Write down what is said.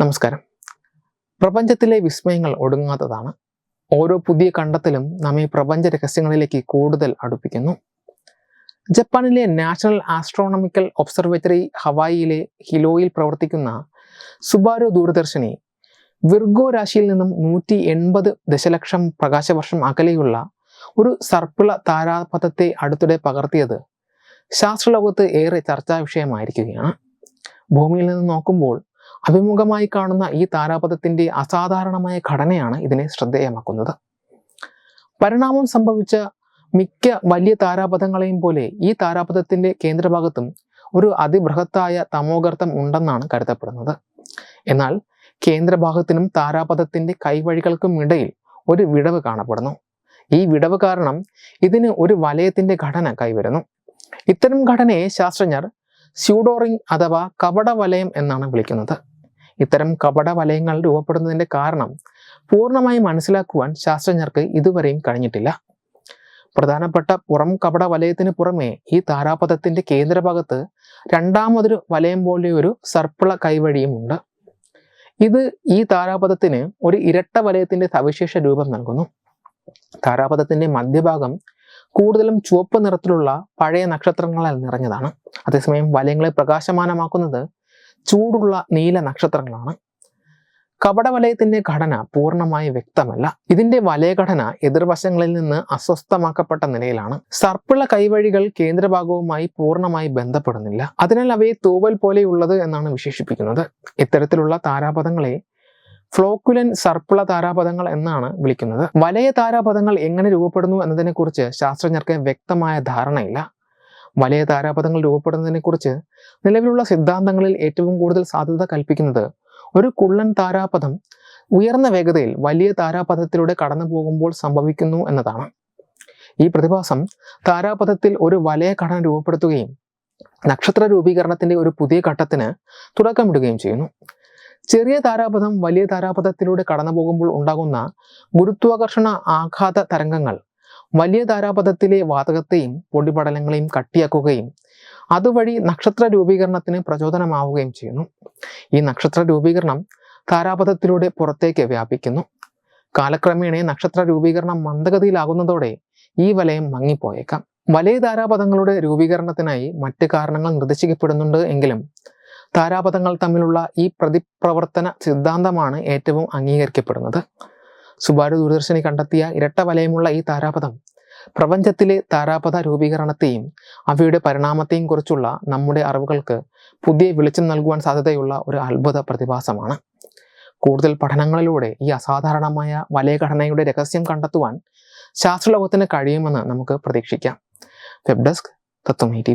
നമസ്കാരം. പ്രപഞ്ചത്തിലെ വിസ്മയങ്ങൾ ഒടുങ്ങാത്തതാണ്. ഓരോ പുതിയ കണ്ടെത്തലും നമ്മെ പ്രപഞ്ച രഹസ്യങ്ങളിലേക്ക് കൂടുതൽ അടുപ്പിക്കുന്നു. ജപ്പാനിലെ നാഷണൽ ആസ്ട്രോണമിക്കൽ ഒബ്സർവേറ്ററി ഹവായിയിലെ ഹിലോയിൽ പ്രവർത്തിക്കുന്ന സുബാരോ ദൂരദർശിനി വിർഗോ രാശിയിൽ നിന്നും നൂറ്റി എൺപത് ദശലക്ഷം പ്രകാശവർഷം അകലെയുള്ള ഒരു സർപ്പിള താരാപഥത്തെ അടുത്തിടെ പകർത്തിയത് ശാസ്ത്രലോകത്ത് ഏറെ ചർച്ചാ വിഷയമായിരിക്കുകയാണ്. ഭൂമിയിൽ നിന്ന് നോക്കുമ്പോൾ അഭിമുഖമായി കാണുന്ന ഈ താരാപഥത്തിന്റെ അസാധാരണമായ ഘടനയാണ് ഇതിനെ ശ്രദ്ധേയമാക്കുന്നത്. പരിണാമം സംഭവിച്ച മിക്ക വലിയ താരാപഥങ്ങളെയും പോലെ ഈ താരാപഥത്തിന്റെ കേന്ദ്രഭാഗത്തും ഒരു അതിബൃഹത്തായ തമോഗർത്തം ഉണ്ടെന്നാണ് കരുതപ്പെടുന്നത്. എന്നാൽ കേന്ദ്രഭാഗത്തിനും താരാപഥത്തിന്റെ കൈവഴികൾക്കും ഇടയിൽ ഒരു വിടവ് കാണപ്പെടുന്നു. ഈ വിടവ് കാരണം ഇതിന് ഒരു വലയത്തിന്റെ ഘടന കൈവരുന്നു. ഇത്തരം ഘടനയെ ശാസ്ത്രജ്ഞർ സ്യൂഡോറിംഗ് അഥവാ കപട വലയം എന്നാണ് വിളിക്കുന്നത്. ഇത്തരം കപട വലയങ്ങൾ രൂപപ്പെടുന്നതിന്റെ കാരണം പൂർണമായി മനസ്സിലാക്കുവാൻ ശാസ്ത്രജ്ഞർക്ക് ഇതുവരെയും കഴിഞ്ഞിട്ടില്ല. പ്രധാനപ്പെട്ട പുറം കപട വലയത്തിന് പുറമെ ഈ താരാപഥത്തിന്റെ കേന്ദ്രഭാഗത്ത് രണ്ടാമതൊരു വലയം പോലെ ഒരു സർപ്പിള കൈവഴിയുമുണ്ട് ഇത് ഈ താരാപഥത്തിന് ഒരു ഇരട്ട വലയത്തിന്റെ സവിശേഷ രൂപം നൽകുന്നു. താരാപഥത്തിന്റെ മധ്യഭാഗം കൂടുതലും ചുവപ്പ് നിറത്തിലുള്ള പഴയ നക്ഷത്രങ്ങളാൽ നിറഞ്ഞതാണ്. അതേസമയം വലയങ്ങളെ പ്രകാശമാനമാക്കുന്നത് ചൂടുള്ള നീല നക്ഷത്രങ്ങളാണ്. കപടവലയത്തിന്റെ ഘടന പൂർണമായി വ്യക്തമല്ല. ഇതിന്റെ വലയഘടന എതിർവശങ്ങളിൽ നിന്ന് അസ്വസ്ഥമാക്കപ്പെട്ട നിലയിലാണ്. സർപ്പിള കൈവഴികൾ കേന്ദ്രഭാഗവുമായി പൂർണമായി ബന്ധപ്പെടുന്നില്ല. അതിനാൽ അവയെ തൂവൽ പോലെയുള്ളത് എന്നാണ് വിശേഷിപ്പിക്കുന്നത്. ഇത്തരത്തിലുള്ള താരാപഥങ്ങളെ ഫ്ലോക്കുലൻ സർപ്പിള താരാപഥങ്ങൾ എന്നാണ് വിളിക്കുന്നത്. വലയ താരാപഥങ്ങൾ എങ്ങനെ രൂപപ്പെടുന്നു എന്നതിനെക്കുറിച്ച് ശാസ്ത്രജ്ഞർക്ക് വ്യക്തമായ ധാരണയില്ല. വലയ താരാപഥങ്ങൾ രൂപപ്പെടുന്നതിനെക്കുറിച്ച് നിലവിലുള്ള സിദ്ധാന്തങ്ങളിൽ ഏറ്റവും കൂടുതൽ സാധ്യത കൽപ്പിക്കുന്നത് ഒരു കുള്ളൻ താരാപഥം ഉയർന്ന വേഗതയിൽ വലിയ താരാപഥത്തിലൂടെ കടന്നു പോകുമ്പോൾ സംഭവിക്കുന്നു എന്നതാണ്. ഈ പ്രതിഭാസം താരാപഥത്തിൽ ഒരു വലയ ഘടന രൂപപ്പെടുത്തുകയും നക്ഷത്ര രൂപീകരണത്തിന്റെ ഒരു പുതിയ ഘട്ടത്തിന് തുടക്കമിടുകയും ചെയ്യുന്നു. ചെറിയ താരാപഥം വലിയ താരാപഥത്തിലൂടെ കടന്നു പോകുമ്പോൾ ഉണ്ടാകുന്ന ഗുരുത്വാകർഷണ ആഘാത തരംഗങ്ങൾ വലിയ താരാപഥത്തിലെ വാതകത്തെയും പൊടിപടലങ്ങളെയും കട്ടിയാക്കുകയും അതുവഴി നക്ഷത്ര രൂപീകരണത്തിന് പ്രചോദനമാവുകയും ചെയ്യുന്നു. ഈ നക്ഷത്ര രൂപീകരണം താരാപഥത്തിലൂടെ പുറത്തേക്ക് വ്യാപിക്കുന്നു. കാലക്രമേണ നക്ഷത്ര രൂപീകരണം മന്ദഗതിയിലാകുന്നതോടെ ഈ വലയം മങ്ങിപ്പോയേക്കാം. വലയ താരാപഥങ്ങളുടെ രൂപീകരണത്തിനായി മറ്റ് കാരണങ്ങൾ നിർദ്ദേശിക്കപ്പെടുന്നുണ്ട് എങ്കിലും താരാപഥങ്ങൾ തമ്മിലുള്ള ഈ പ്രതിപ്രവർത്തന സിദ്ധാന്തമാണ് ഏറ്റവും അംഗീകരിക്കപ്പെടുന്നത്. സുബാരു ദൂരദർശിനി കണ്ടെത്തിയ ഇരട്ട വലയമുള്ള ഈ താരാപഥം പ്രപഞ്ചത്തിലെ താരാപഥ രൂപീകരണത്തെയും അവയുടെ പരിണാമത്തെയും കുറിച്ചുള്ള നമ്മുടെ അറിവുകൾക്ക് പുതിയ വെളിച്ചം നൽകുവാൻ സാധ്യതയുള്ള ഒരു അത്ഭുത പ്രതിഭാസമാണ്. കൂടുതൽ പഠനങ്ങളിലൂടെ ഈ അസാധാരണമായ വലയഘടനയുടെ രഹസ്യം കണ്ടെത്തുവാൻ ശാസ്ത്രലോകത്തിന് കഴിയുമെന്ന് നമുക്ക് പ്രതീക്ഷിക്കാം. Web desk Tatwamayi T